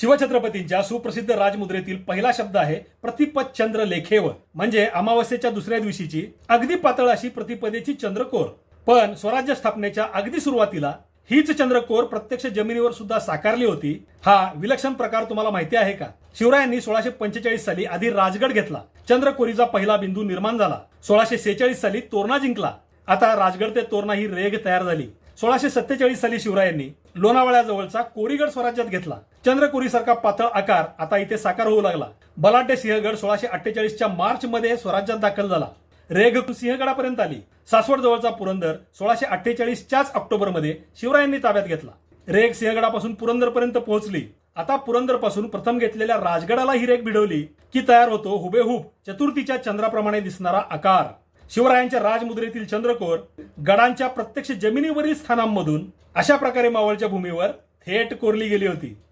शिवछत्रपतींच्या सुप्रसिद्ध राजमुद्रेतील पहिला शब्द आहे प्रतिपद चंद्र लेखेव म्हणजे अमावस्येच्या दुसऱ्या दिवशीची अगदी पातळ अशी प्रतिपदेची चंद्रकोर. पण स्वराज्य स्थापनेच्या अगदी सुरुवातीला हीच चंद्रकोर प्रत्यक्ष जमिनीवर सुद्धा साकारली होती. हा विलक्षण प्रकार तुम्हाला माहिती आहे का? शिवरायांनी सोळाशे पंचेचाळीस साली आधी राजगड घेतला. चंद्रकोरीचा पहिला बिंदू निर्माण झाला. सोळाशे सेहेचाळीस साली तोरणा जिंकला. आता राजगड ते तोरणा ही रेग तयार झाली. सोळाशे सत्तेचाळीस साली शिवरायांनी लोणावळ्याजवळचा कोरीगड स्वराज्यात घेतला. चंद्रकोरी सारखा पातळ आकार आता इथे साकार होऊ लागला. बलाढ्य सिंहगड सोळाशे अठ्ठेचाळीसच्या मार्च मध्ये स्वराज्यात दाखल झाला. रेघ सिंहगडापर्यंत आली. सासवड जवळचा पुरंदर सोळाशे अठ्ठेचाळीसच्याच ऑक्टोबरमध्ये शिवरायांनी ताब्यात घेतला. रेग सिंहगडापासून पुरंदरपर्यंत पोहोचली. आता पुरंदरपासून प्रथम घेतलेल्या राजगडाला ही रेग भिडवली की तयार होतो हुबेहूब चतुर्थीच्या चंद्राप्रमाणे दिसणारा आकार. शिवरायांच्या राजमुद्रेतील चंद्रकोर गडांच्या प्रत्यक्ष जमिनीवरील स्थानांमधून अशा प्रकारे मावळच्या भूमीवर थेट कोरली गेली होती.